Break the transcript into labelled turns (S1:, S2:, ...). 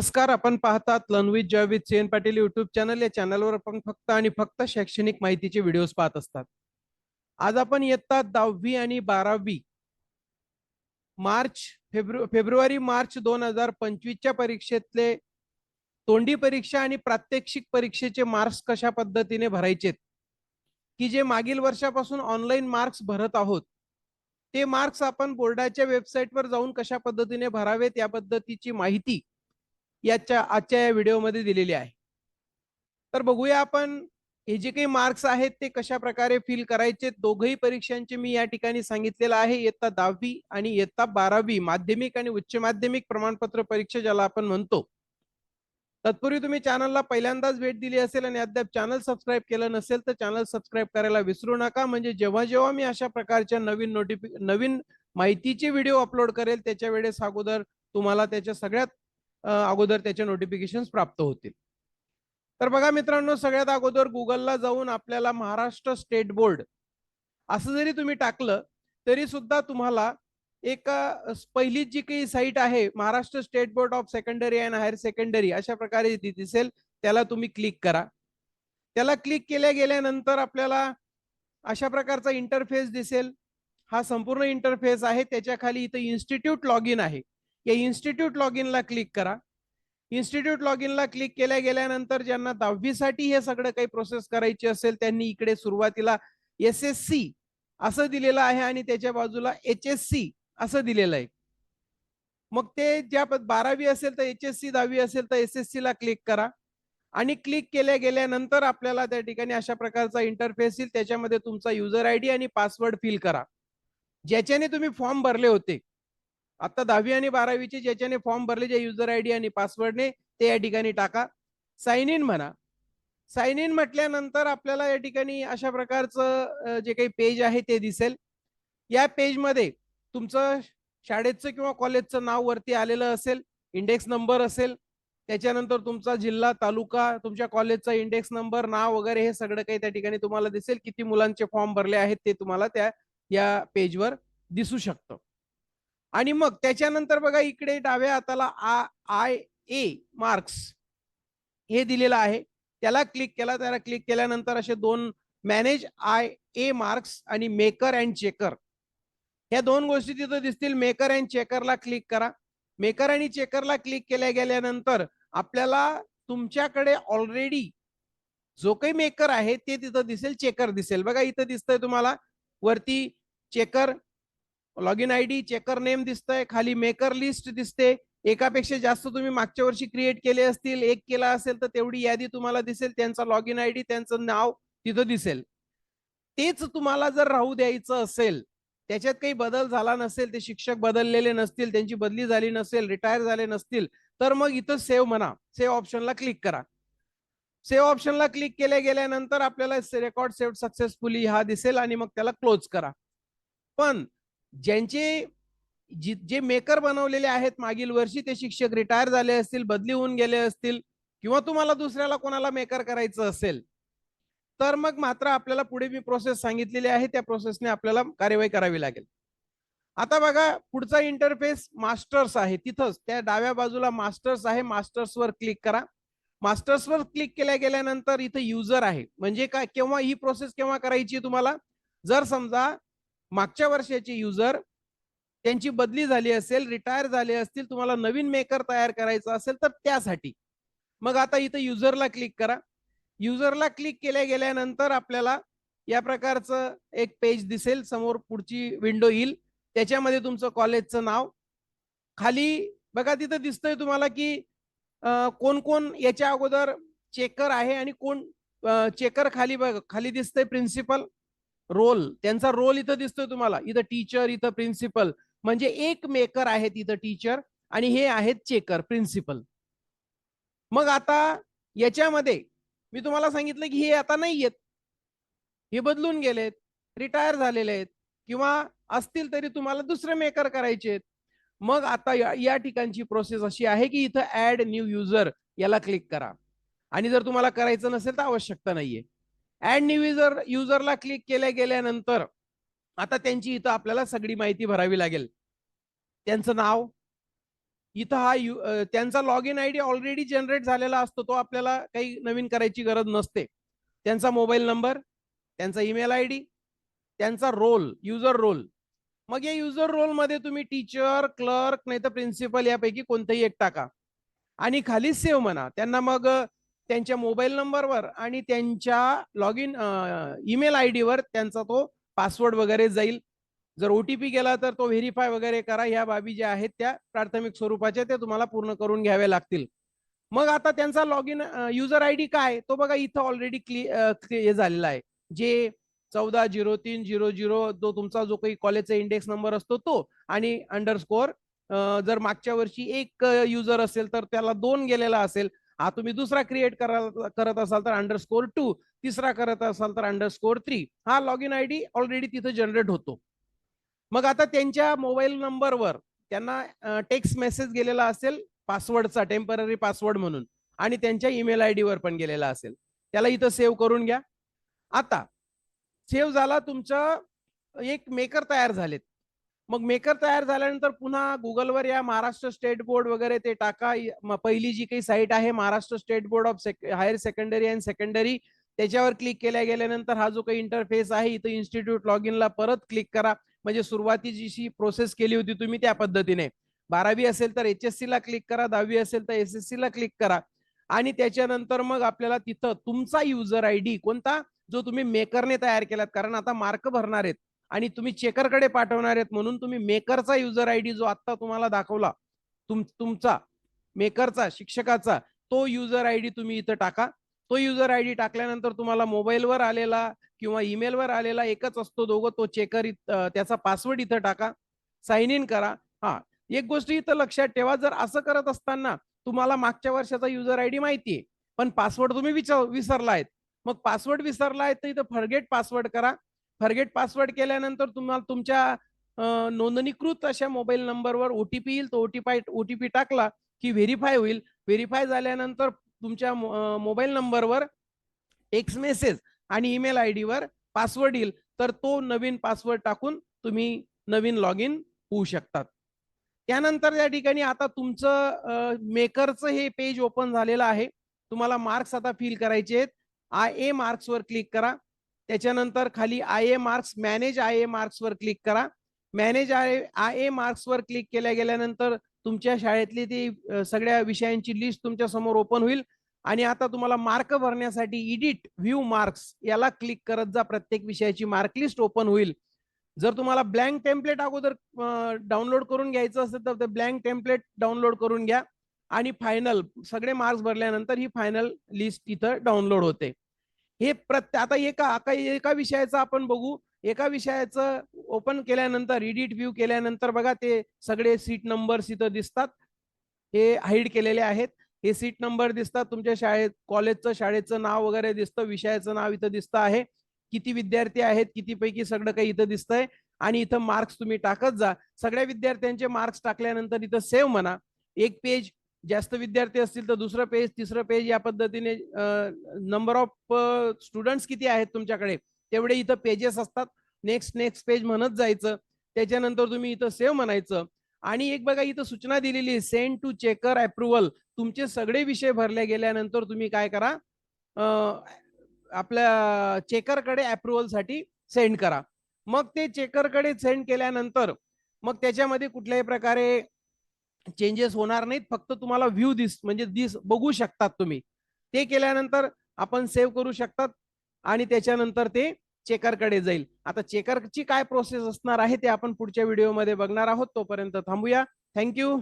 S1: नमस्कार आपण पाहतात learn joy C N Patil YouTube channel या चॅनलवर आपण फक्त आणि फक्त शैक्षणिक माहितीचे व्हिडिओज पाहत असतात. आज आपण येतात दहावी आणि बारावी. मार्च फेब्रु फेब्रुवारी मार्च दोन हजार पंचवीसच्या परीक्षेतले तोंडी परीक्षा आणि प्रात्यक्षिक परीक्षेचे मार्क्स कशा पद्धतीने भरायचेत? की जे मागील वर्षापासून ऑनलाईन मार्क्स भरत आहोत ते मार्क्स आपण बोर्डाच्या वेबसाईटवर जाऊन कशा पद्धतीने भरावेत या पद्धतीची माहिती याच्या आजच्या या व्हिडिओमध्ये दिलेली आहे. तर बघूया आपण हे जे काही मार्क्स आहेत ते कशा प्रकारे फिल करायचे दोघही परीक्षांचे मी या ठिकाणी सांगितलेलं आहे. इयत्ता दहावी आणि इयत्ता बारावी माध्यमिक आणि उच्च माध्यमिक प्रमाणपत्र परीक्षा ज्याला आपण म्हणतो. तत्पूर्वी तुम्ही चॅनलला पहिल्यांदाच भेट दिली असेल आणि अद्याप चॅनल सबस्क्राईब केलं नसेल तर चॅनल सबस्क्राईब करायला विसरू नका. म्हणजे जेव्हा जेव्हा मी अशा प्रकारच्या नवीन नोटिफि नवीन माहितीचे व्हिडिओ अपलोड करेल त्याच्या वेळेस अगोदर तुम्हाला त्याच्या सगळ्यात अगोदर त्याचे नोटिफिकेशन प्राप्त होतील. तर बघा मित्रांनो सगळ्यात अगोदर गुगलला जाऊन आपल्याला महाराष्ट्र स्टेट बोर्ड असं जरी तुम्ही टाकलं तरी सुद्धा तुम्हाला एक पहिली जी काही साईट आहे Maharashtra state board of secondary and higher secondary अशा प्रकारे ती दिसेल त्याला तुम्ही क्लिक करा. त्याला क्लिक केल्या गेल्यानंतर आपल्याला अशा प्रकारचा इंटरफेस दिसेल. हा संपूर्ण इंटरफेस आहे त्याच्याखाली इथं इन्स्टिट्यूट लॉग इन आहे. या इन्स्टिट्यूट लॉग इनला क्लिक करा. इन्स्टिट्यूट लॉग इनला क्लिक केल्या गेल्यानंतर ज्यांना दहावीसाठी हे सगळं काही प्रोसेस करायची असेल त्यांनी इकडे सुरुवातीला एस एस सी असं दिलेलं आहे आणि त्याच्या बाजूला एच एस सी असं दिलेलं आहे. मग ते ज्या बारावी असेल तर एच एस सी दहावी असेल तर एस एस सी ला क्लिक करा. आणि क्लिक केल्या गेल्यानंतर आपल्याला त्या ठिकाणी अशा प्रकारचा इंटरफेस येईल. त्याच्यामध्ये तुमचा युजर आय डी आणि पासवर्ड फिल करा. ज्याच्याने तुम्ही फॉर्म भरले होते. आता दहावी आणि बारावीचे ज्याच्याने फॉर्म भरले जे युजर आय डी आणि पासवर्डने ते या ठिकाणी टाका. साइन इन म्हणा. साइन इन म्हटल्यानंतर आपल्याला या ठिकाणी अशा प्रकारचं जे काही पेज आहे ते दिसेल. या पेजमध्ये तुमचं शाळेचं किंवा कॉलेजचं नाव वरती आलेलं असेल इंडेक्स नंबर असेल त्याच्यानंतर तुमचा जिल्हा तालुका तुमच्या कॉलेजचा इंडेक्स नंबर नाव वगैरे हे सगळं काही त्या ठिकाणी तुम्हाला दिसेल. किती मुलांचे फॉर्म भरले आहेत ते तुम्हाला त्या या पेजवर दिसू शकतं. आणि मग त्याच्यानंतर बघा इकडे डाव्या हाताला आय ए मार्क्स हे दिलेलं आहे. त्याला क्लिक केला त्याला क्लिक केल्यानंतर असे दोन मॅनेज आय ए मार्क्स आणि मेकर अँड चेकर ह्या दोन गोष्टी तिथं दिसतील. मेकर अँड चेकरला क्लिक करा. मेकर आणि चेकरला क्लिक केल्या गेल्यानंतर आपल्याला तुमच्याकडे ऑलरेडी जो काही मेकर आहे ते तिथं दिसेल. चेकर दिसेल. बघा इथं दिसतंय तुम्हाला. वरती checker log in I D checker name दिसतंय खाली मेकर लिस्ट दिसते. एकापेक्षा जास्त तुम्ही मागच्या वर्षी क्रिएट केले असतील एक केला असेल तर तेवढी यादी तुम्हाला दिसेल त्यांचा लॉग इन आय डी त्यांचं नाव तिथं दिसेल. तेच तुम्हाला जर राहू द्यायचं असेल त्याच्यात काही बदल झाला नसेल ते शिक्षक बदललेले नसतील त्यांची बदली झाली नसेल रिटायर झाले नसतील तर मग इथं सेव्ह म्हणा. सेव्ह ऑप्शनला क्लिक करा. सेव्ह ऑप्शनला क्लिक केल्या गेल्यानंतर आपल्याला रेकॉर्ड सेव्ह सक्सेसफुली हा दिसेल आणि मग त्याला क्लोज करा. पण ज्यांचे जे मेकर बनवलेले आहेत मागील वर्षी ते शिक्षक रिटायर झाले असतील बदली होऊन गेले असतील किंवा तुम्हाला दुसऱ्याला कोणाला मेकर करायचं असेल तर मग मात्र आपल्याला पुढे मी प्रोसेस सांगितलेली आहे त्या प्रोसेसने आपल्याला कार्यवाही करावी लागेल. आता बघा पुढचा इंटरफेस मास्टर्स आहे तिथंच त्या डाव्या बाजूला मास्टर्स आहे मास्टर्स वर क्लिक करा. मास्टर्स वर क्लिक केल्या गेल्यानंतर इथं युजर आहे म्हणजे काय केव्हा ही प्रोसेस केव्हा करायची तुम्हाला? जर समजा मागच्या वर्षाचे युजर त्यांची बदली झाली असेल रिटायर झाले असतील तुम्हाला नवीन मेकर तयार करायचा असेल तर त्यासाठी. मग आता इथं युजरला क्लिक करा. युजरला क्लिक केल्या गेल्यानंतर आपल्याला या प्रकारचं एक पेज दिसेल. समोर पुढची विंडो येईल. त्याच्यामध्ये तुमचं कॉलेजचं नाव. खाली बघा तिथं दिसतंय तुम्हाला की कोण कोण याच्या अगोदर चेकर आहे आणि कोण चेकर खाली बघ खाली दिसतंय प्रिन्सिपल रोल त्यांचा रोल इथं दिसतोय तुम्हाला. इथं टीचर इथं प्रिन्सिपल म्हणजे एक मेकर आहेत इथं टीचर आणि हे आहेत चेकर प्रिन्सिपल मग आता याच्यामध्ये मी तुम्हाला सांगितलं की हे आता नाही येत हे बदलून गेलेत रिटायर झालेले आहेत किंवा असतील तरी तुम्हाला दुसरे मेकर करायचे आहेत. मग आता या ठिकाणची प्रोसेस अशी आहे की इथं ऍड न्यू युजर याला क्लिक करा. आणि जर तुम्हाला करायचं नसेल तर आवश्यकता नाहीये. ऍड न्यू युजर युजरला क्लिक केल्या गेल्यानंतर आता त्यांची इथं आपल्याला सगळी माहिती भरावी लागेल. त्यांचं नाव इथं हा त्यांचा log in I D already generate झालेला असतो तो आपल्याला काही नवीन करायची गरज नसते. त्यांचा मोबाईल नंबर त्यांचा ईमेल आय डी त्यांचा रोल युजर रोल मग या युजर रोलमध्ये तुम्ही टीचर क्लर्क नाही तर प्रिन्सिपल यापैकी कोणतंही एक टाका. आणि खाली सेव्ह म्हणा. त्यांना मग त्यांच्या मोबाईल नंबरवर आणि त्यांच्या लॉग इन ईमेल आय डीवर त्यांचा तो पासवर्ड वगैरे जाईल. जर ओटीपी गेला तर तो व्हेरीफाय वगैरे करा. ह्या बाबी ज्या आहेत त्या प्राथमिक स्वरूपाच्या त्या तुम्हाला पूर्ण करून घ्याव्या लागतील. मग आता त्यांचा log in user I D काय? तो बघा इथं ऑलरेडी क्लि हे झालेला आहे. जे चौदा झिरो तीन झिरो झिरो जो तुमचा जो काही कॉलेजचा इंडेक्स नंबर असतो तो आणि अंडरस्कोर जर मागच्या वर्षी एक युजर असेल तर त्याला दोन गेलेला असेल. हा तुम्ही दुसरा क्रिएट करत असाल तर अंडरस्कोर टू तिसरा करत असाल तर अंडरस्कोर थ्री हा log in I D already तिथं जनरेट होतो. मग आता त्यांच्या मोबाईल नंबरवर त्यांना टेक्स्ट मेसेज गेलेला असेल पासवर्डचा टेंपररी पासवर्ड म्हणून. आणि त्यांच्या ईमेल आय वर पण गेलेला असेल. त्याला इथं सेव्ह करून घ्या. आता सेव्ह झाला तुमचं एक मेकर तयार झालेत. मग मेकर तयार झाल्यानंतर पुन्हा गुगलवर या महाराष्ट्र स्टेट बोर्ड वगैरे ते टाका. पहिली जी काही साईट आहे Maharashtra state board of higher secondary and secondary त्याच्यावर क्लिक केल्या गेल्यानंतर हा जो काही इंटरफेस आहे इथं इन्स्टिट्यूट लॉग इनला परत क्लिक करा. म्हणजे सुरुवातीची जी प्रोसेस केली होती तुम्ही त्या पद्धतीने. बारावी असेल तर एच एस सी ला क्लिक करा दहावी असेल तर एस एस सी ला क्लिक करा. आणि त्याच्यानंतर मग आपल्याला तिथं तुमचा युजर आय डी कोणता? जो तुम्ही मेकरने तयार केलात. कारण आता मार्क भरणार आहेत. आणि तुम्ही चेकरकडे पाठवणार आहेत म्हणून तुम्ही मेकरचा युजर आय डी जो आता तुम्हाला दाखवला तुम तुमचा मेकरचा शिक्षकाचा तो युजर आय डी तुम्ही इथं टाका. तो युजर आय डी टाकल्यानंतर तुम्हाला मोबाईलवर आलेला किंवा ईमेलवर आलेला एकच असतो दोघं तो चेकर त्याचा पासवर्ड इथं टाका. साइन इन करा. हा एक गोष्ट इथं लक्षात ठेवा जर असं करत असताना तुम्हाला मागच्या वर्षाचा युजर आय डी माहिती आहे पण पासवर्ड तुम्ही विचार विसरला आहेत मग पासवर्ड विसरला आहे तर इथं फरगेट पासवर्ड करा. फॉरगेट पासवर्ड केल्यानंतर तुम्हाला तुमच्या नोंदणीकृत अशा मोबाईल नंबरवर ओटीपी येईल. तो ओटीपी ओटीपी टाकला की व्हेरीफाय होईल. व्हेरीफाय झाल्यानंतर तुमच्या मोबाईल नंबरवर एक्स मेसेज आणि ईमेल आय वर पासवर्ड येईल. तर तो नवीन पासवर्ड टाकून तुम्ही नवीन लॉग इन होऊ शकतात. त्यानंतर या ठिकाणी आता तुमचं मेकरचं हे पेज ओपन झालेलं आहे. तुम्हाला मार्क्स आता फिल करायचे आहेत. आय ए वर क्लिक करा. त्याच्यानंतर खाली I A marks manage I A वर क्लिक करा. मॅनेज आय आय ए वर क्लिक केल्या गेल्यानंतर तुमच्या शाळेतली ती सगळ्या विषयांची लिस्ट तुमच्यासमोर ओपन होईल. आणि आता तुम्हाला मार्क भरण्यासाठी इडिट व्ह्यू मार्क्स याला क्लिक करत जा. प्रत्येक विषयाची मार्क लिस्ट ओपन होईल. जर तुम्हाला ब्लँक टेम्पलेट अगोदर डाउनलोड करून घ्यायचं असेल तर ते ब्लँक टेम्पलेट डाउनलोड करून घ्या. आणि फायनल सगळे मार्क्स भरल्यानंतर ही फायनल लिस्ट इथं डाउनलोड होते. हे प्रत्य आता एका एका विषयाचं आपण बघू. एका विषयाचं ओपन केल्यानंतर एडिट व्ह्यू केल्यानंतर बघा ते सगळे सीट नंबर्स इथं दिसतात. हे हाईड केलेले आहेत. हे सीट नंबर दिसतात. तुमच्या शाळेत कॉलेजचं शाळेचं नाव वगैरे दिसतं. विषयाचं नाव इथं दिसतं आहे. किती विद्यार्थी आहेत? किती पैकी सगळं काही इथं दिसतंय. आणि इथं मार्क्स तुम्ही टाकत जा. सगळ्या विद्यार्थ्यांचे मार्क्स टाकल्यानंतर इथं सेव्ह म्हणा. एक पेज जास्त विद्यार्थी असतील तर दुसरं पेज तिसरं पेज या पद्धतीने नंबर ऑफ स्टुडंट्स किती आहेत तुमच्याकडे? तेवढे इथं पेजेस असतात. नेक्स्ट नेक्स्ट पेज म्हणत जायचं. त्याच्यानंतर तुम्ही इथं सेव्ह म्हणायचं. आणि एक बघा इथं सूचना दिलेली सेंड टू चेकर अप्रुव्हल तुमचे सगळे विषय भरले गेल्यानंतर तुम्ही काय करा? आपल्या चेकरकडे अप्रुव्हलसाठी सेंड करा. मग ते चेकरकडे सेंड केल्यानंतर मग त्याच्यामध्ये कुठल्याही प्रकारे चेंजेस होणार नाहीत. फक्त तुम्हाला व्ह्यू दिस म्हणजे दिस बघू शकतात तुम्ही. ते केल्यानंतर आपण सेव्ह करू शकतात आणि त्याच्यानंतर ते चेकरकडे जाईल. आता चेकरची काय प्रोसेस असणार आहे ते आपण पुढच्या व्हिडिओमध्ये बघणार आहोत. तोपर्यंत थांबूया. थँक्यू